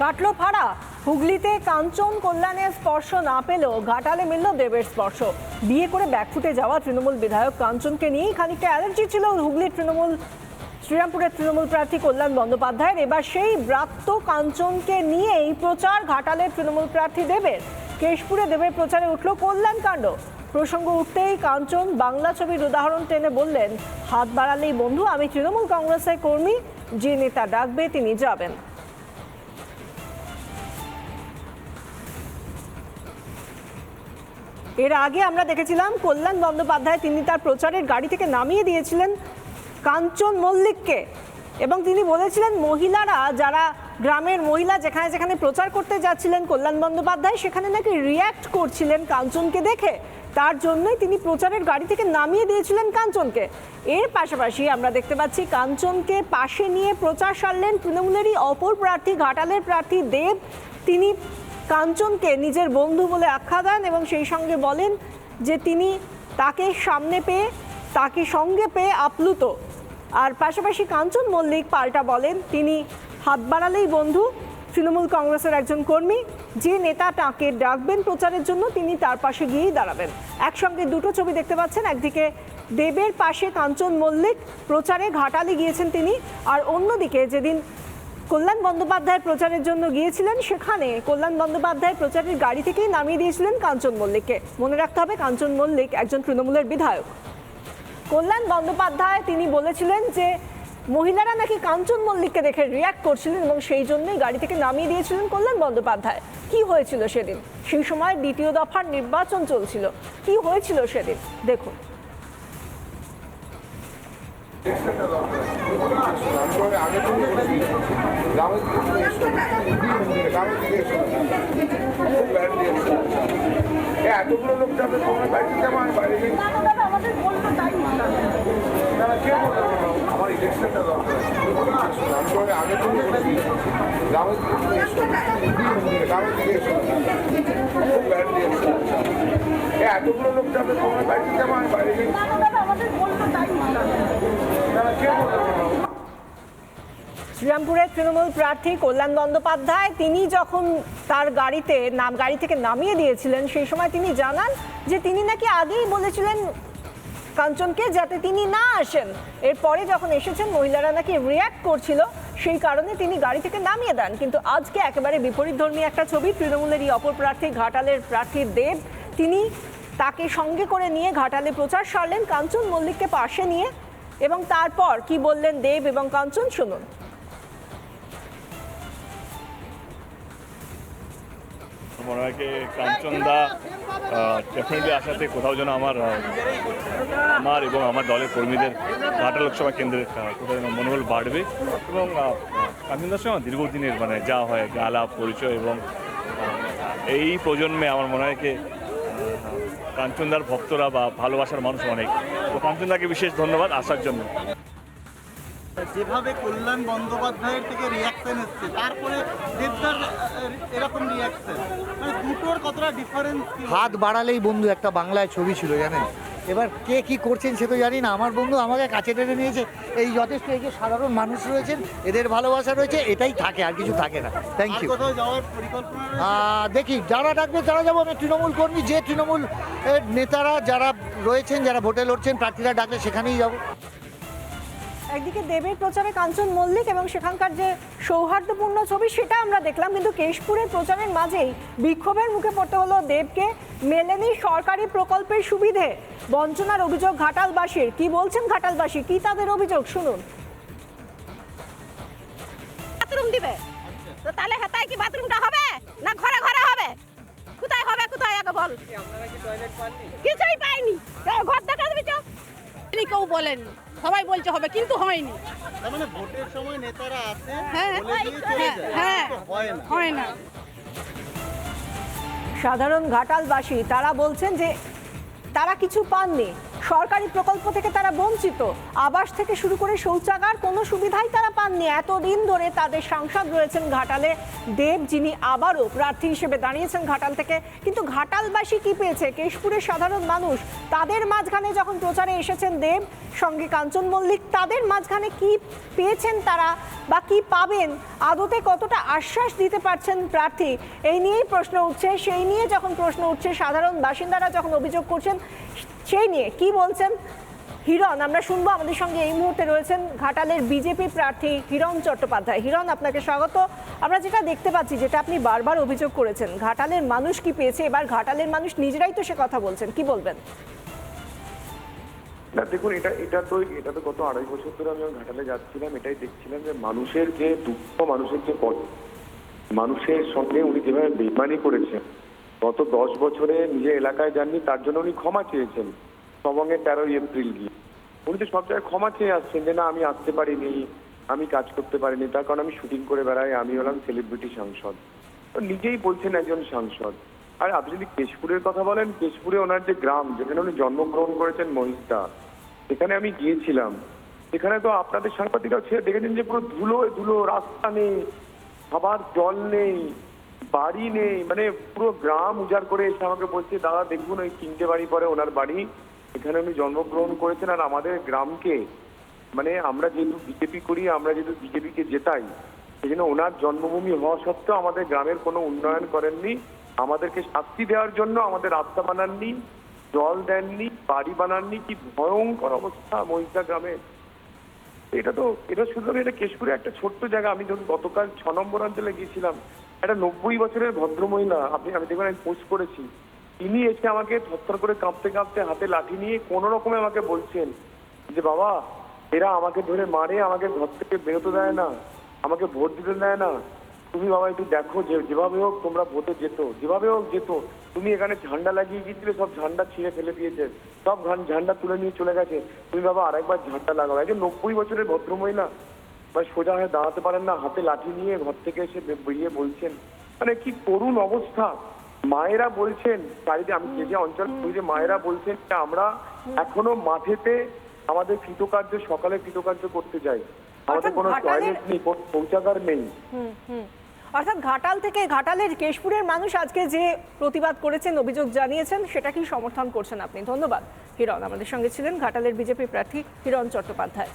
কাটলো ফাড়া। হুগলিতে কাঞ্চন কল্যাণের স্পর্শ না পেলেও ঘাটালে মিলল দেবের স্পর্শ। বিয়ে করে ব্যাকফুটে যাওয়া তৃণমূল বিধায়ক কাঞ্চনকে নিয়েই খানিকটা অ্যালার্জি ছিল হুগলির তৃণমূল, শ্রীরামপুরের তৃণমূল প্রার্থী কল্যাণ বন্দ্যোপাধ্যায়ের। এবার সেই ব্রাত্য কাঞ্চনকে নিয়েই প্রচার ঘাটালের তৃণমূল প্রার্থী দেবের। কেশপুরে দেবের প্রচারে উঠল কল্যাণ কাণ্ড। প্রসঙ্গ উঠতেই কাঞ্চন বাংলা ছবির উদাহরণ টেনে বললেন, হাত বাড়ালেই বন্ধু, আমি তৃণমূল কংগ্রেসের কর্মী। যে নেতা ডাকবে, তিনি যাবেন। এর আগে আমরা দেখেছিলাম কল্যাণ বন্দ্যোপাধ্যায় তিনি তার প্রচারের গাড়ি থেকে নামিয়ে দিয়েছিলেন কাঞ্চন মল্লিককে। এবং তিনি বলেছিলেন, মহিলারা যারা গ্রামের মহিলা যেখানে যেখানে প্রচার করতে যাচ্ছিলেন কল্যাণ বন্দ্যোপাধ্যায়, সেখানে নাকি রিয়্যাক্ট করছিলেন কাঞ্চনকে দেখে। তার জন্যই তিনি প্রচারের গাড়ি থেকে নামিয়ে দিয়েছিলেন কাঞ্চনকে। এর পাশাপাশি আমরা দেখতে পাচ্ছি, কাঞ্চনকে পাশে নিয়ে প্রচার সারলেন তৃণমূলেরই অপর প্রার্থী, ঘাটালের প্রার্থী দেব। তিনি কাঞ্চনকে নিজের বন্ধু বলে আখ্যা দেন এবং সেই সঙ্গে বলেন যে তিনি তাকে সামনে পেয়ে, তাকে সঙ্গে পেয়ে আপ্লুত। আর পাশাপাশি কাঞ্চন মল্লিক পাল্টা বলেন, তিনি হাত বাড়ালেই বন্ধু, তৃণমূল কংগ্রেসের একজন কর্মী, যে নেতা তাকে ডাকবেন প্রচারের জন্য, তিনি তার পাশে গিয়েই দাঁড়াবেন। একসঙ্গে দুটো ছবি দেখতে পাচ্ছেন, একদিকে দেবের পাশে কাঞ্চন মল্লিক প্রচারে ঘাটালে গিয়েছেন তিনি, আর অন্যদিকে যেদিন কল্যাণ বন্দ্যোপাধ্যায় প্রচারের জন্য গিয়েছিলেন সেখানে। কল্যাণ বন্দ্যোপাধ্যায় প্রচারের গাড়ি থেকেই নামিয়ে দিয়েছিলেন কাঞ্চন মল্লিককে। মনে রাখতে হবে, কাঞ্চন মল্লিক একজন তৃণমূলের বিধায়ক। কল্যাণ বন্দ্যোপাধ্যায় তিনি বলেছিলেন যে, মহিলারা নাকি কাঞ্চন মল্লিককে দেখে রিয়াক্ট করছিলেন এবং সেই জন্যই গাড়ি থেকে নামিয়ে দিয়েছিলেন কল্যাণ বন্দ্যোপাধ্যায়। কি হয়েছিল সেদিন? সেই সময় দ্বিতীয় দফার নির্বাচন চলছিল। কি হয়েছিল সেদিন? দেখুন। দিয়েছে। এতগুলো লোক যাবে তোমার বাড়িতে যাব আমি বলল? আমার ইলেকশনটা দরকার। তারপরে আগে থেকে বলেছি গ্রামের দিকে এসো। গ্রামের দিকে এসো। খুব ব্যাড দিয়েছে এতগুলো লোক যাবে তোমার বাড়িতে যাব আমি না, না, কে? শ্রীরামপুরের তৃণমূল প্রার্থী কল্যাণ বন্দ্যোপাধ্যায়, তিনি যখন তার গাড়িতে নাম, গাড়ি থেকে নামিয়ে দিয়েছিলেন, সেই সময় তিনি জানান যে তিনি নাকি আগেই বলেছিলেন কাঞ্চনকে যাতে তিনি না আসেন। এরপরে যখন এসেছেন, মহিলারা নাকি রিয়্যাক্ট করছিল, সেই কারণে তিনি গাড়ি থেকে নামিয়ে দেন। কিন্তু আজকে একেবারে বিপরীতধর্মী একটা ছবি তৃণমূলেরই অপর প্রার্থী ঘাটালের প্রার্থী দেব, তিনি তাকে সঙ্গে করে নিয়ে ঘাটালে প্রচার সারলেন কাঞ্চন মল্লিককে পাশে নিয়ে। এবং তারপর কি বললেন দেব এবং কাঞ্চন, শুনুন। মনে হয় কি কাঞ্চন দা ডেফিনেটলি আসাতে কোথাও যেন আমার আমার এবং আমার দলের কর্মীদের ঘাটা লোকসভা কেন্দ্রের কোথাও যেন মনোবল বাড়বে এবং আহ, কাঞ্চন দার সঙ্গে আমার দীর্ঘদিনের মানে যা হয় আলাপ পরিচয় এবং এই প্রজন্মে আমার মনে হয় কি কাঞ্চনদার ভক্তরা বা ভালোবাসার মানুষ অনেক। তো কাঞ্চনদাকে বিশেষ ধন্যবাদ আসার জন্য। যেভাবে কল্যাণ বন্দ্যোপাধ্যায়ের থেকে রিয়াকশন এসছে তারপরে দেবদার এরকম রিয়াকশন কতটা ডিফারেন্স হাত বাড়ালেই বন্ধু একটা বাংলায় ছবি ছিল জানেন? এবার কে কি করছেন সে তো জানি না। আমার বন্ধু আমাকে কাছে টেনে নিয়েছে। এই যথেষ্ট এই যে সাধারণ মানুষ রয়েছেন এদের ভালোবাসা রয়েছে এটাই থাকে আর কিছু থাকে না। থ্যাংক ইউ কোথাও যাওয়ার দেখি যারা ডাকবে তারা যাব। আমি তৃণমূল কর্মী যে তৃণমূল নেতারা যারা রয়েছেন যারা ভোটে লড়ছেন প্রার্থীরা ডাকলে সেখানেই যাব। একদিকে দেবের প্রচারে কাঞ্চন মল্লিক এবং সেখানকার যে সৌহার্দ্যপূর্ণ ছবি, সেটা আমরা দেখলাম। কিন্তু কেশপুরের প্রচারের মাঝেই বিক্ষোভের মুখে পড়তে হলো দেবকে। মেলেনি সরকারি প্রকল্পের সুবিধে। বঞ্চনার অভিযোগ ঘাটালবাসীর। কি বলছেন ঘাটালবাসী? কি তাদের অভিযোগ? শুনুন। বাথরুম দিবে? তো তাহলে হেতায় কি বাথরুমটা হবে? না ঘরে ঘরে হবে? কোথায় হবে, কোথায় আগে বল? কিছুই পাইনি। ঘর দেখা দিবি তো কেউ বলেন সবাই বলছে হবে কিন্তু হয়নি। মানে ভোটের সময় নেতারা আছে হ্যাঁ বলে দিয়ে চলে যায়। হ্যাঁ হয় না। হয় না। সাধারণ ঘাটালবাসী তারা বলছেন যে তারা কিছু পাননি। সরকারি প্রকল্প থেকে তারা বঞ্চিত। আবাস থেকে শুরু করে শৌচাগার কোনো সুবিধাই তারা পাননি। এতদিন ধরে তাদের সাংসদ রয়েছেন ঘাটালে দেব, যিনি আবারও প্রার্থী হিসেবে দাঁড়িয়েছেন ঘাটাল থেকে। কিন্তু ঘাটালবাসী কি পেয়েছে? কেশপুরের সাধারণ মানুষ, তাদের মাঝখানে যখন প্রচারে এসেছেন দেব, সঙ্গে কাঞ্চন মল্লিক, তাদের মাঝখানে কি পেয়েছেন তারা বা কি পাবেন? আদতে কতটা আশ্বাস দিতে পারছেন প্রার্থী? এই নিয়েই প্রশ্ন উঠছে। সেই নিয়ে যখন প্রশ্ন উঠছে, সাধারণ বাসিন্দারা যখন অভিযোগ করছেন সেই নিয়ে কি বলছেন? হিরণ, আমরা শুনব আমাদের সঙ্গে এই মুহূর্তে রয়েছেন ঘাটালের বিজেপি প্রার্থী হিরণ চট্টোপাধ্যায়। হিরণ, আপনাকে স্বাগত। আমরা যেটা দেখতে পাচ্ছি, যেটা আপনি বারবার অভিযোগ করেছেন, ঘাটালের মানুষ কি পেয়েছে? এবার ঘাটালের মানুষ নিজেরাই তো সে কথা বলছেন, কি বলবেন? না, দেখুন, এটা এটা তো এটা তো গত আড়াই বছর ধরে আমি ঘাটালে যাচ্ছিলাম, এটাই দেখছিলাম যে মানুষের যে দুঃখ, মানুষের যে কষ্ট, মানুষের সঙ্গে উনি যেভাবে বেমানি করেছেন গত দশ বছরে নিজের এলাকায় যাননি, তার জন্য উনি ক্ষমা চেয়েছেন। সবঙ্গে তেরোই এপ্রিল গিয়ে। উনি তো সব জায়গায় ক্ষমা চেয়ে আসছেন যে, না, আমি আসতে পারিনি, আমি কাজ করতে পারিনি। তার কারণ আমি শুটিং করে বেড়াই, আমি হলাম সেলিব্রিটি সাংসদ। তো নিজেই বলছেন একজন সাংসদ। আর আপনি যদি কেশপুরের কথা বলেন, কেশপুরে ওনার যে গ্রাম, যেখানে উনি জন্মগ্রহণ করেছেন মহিষদা, সেখানে আমি গিয়েছিলাম। সেখানে তো আপনাদের সাংবাদিকরাও ছেড়ে দেখেছেন যে পুরো ধুলো ধুলো, রাস্তা নেই, খাবার জল নেই। বাড়ি নেই মানে পুরো গ্রাম উজাড় করে এসে আমাকে বলছে, দাদা, দেখুন ওই তিনটে বাড়ি পরে ওনার বাড়ি। এখানে উনি জন্মগ্রহণ করেছেন আর আমাদের গ্রামকে মানে আমরা যেহেতু বিজেপি করি, আমরা যেহেতু বিজেপিকে জেতাই সেই জন্য ওনার জন্মভূমি হওয়া সত্ত্বেও আমাদের গ্রামের কোনো উন্নয়ন করেননি। আমাদেরকে শাস্তি দেওয়ার জন্য আমাদের রাস্তা বানাননি, জল দেননি, বাড়ি বানাননি, কি ভয়ঙ্কর অবস্থা মহিষা গ্রামে। এটা তো, এটা শুধু এটা কেশপুরে একটা ছোট্ট জায়গা। আমি যখন গতকাল ছ নম্বর অঞ্চলে গিয়েছিলাম। একটা নব্বই বছরের ভদ্রমহিলা, আপনি আমি দেখবেন আমি পোস্ট করেছি। তিনি এসে আমাকে থরথর করে কাঁপতে কাঁপতে হাতে লাঠি নিয়ে কোনো রকমে আমাকে বলছেন যে, বাবা, এরা আমাকে ধরে মারে, আমাকে ঘর থেকে বেরোতে দেয় না, আমাকে ভোট দিতে দেয় না। তুমি বাবা একটু দেখো, যে যেভাবে হোক তোমরা ভোটে যেত, যেভাবে হোক যেত। তুমি এখানে ঝান্ডা লাগিয়ে গিয়েছিলে সব ঝান্ডা ছিঁড়ে ফেলে দিয়েছে, সব ঝান্ডা তুলে নিয়ে চলে গেছে। তুমি বাবা আরেকবার ঝান্ডা লাগাও। একজন নব্বই বছরের ভদ্রমহিলা বা সোজা হয়ে দাঁড়াতে পারেন না হাতে লাঠি নিয়ে ঘর থেকে এসে বেরিয়ে বলছেন মানে কি করুণ অবস্থা? মায়েরা বলছেন চারিদিকে আমি যে যে অঞ্চল যে মায়েরা বলছেন যে আমরা এখনও মাঠেতে আমাদের কৃতকার্য সকালে কৃতকার্য করতে যাই আমাদের অর্থাৎ কোনো টয়লেট নেই শৌচাগার নেই। হুম হুম। অর্থাৎ ঘাটাল থেকে ঘাটালের কেশপুরের মানুষ আজকে যে প্রতিবাদ করেছেন অভিযোগ জানিয়েছেন সেটা কি সমর্থন করছেন আপনি? ধন্যবাদ। হিরণ আমাদের সঙ্গে ছিলেন ঘাটালের বিজেপি প্রার্থী হিরণ চট্টোপাধ্যায়।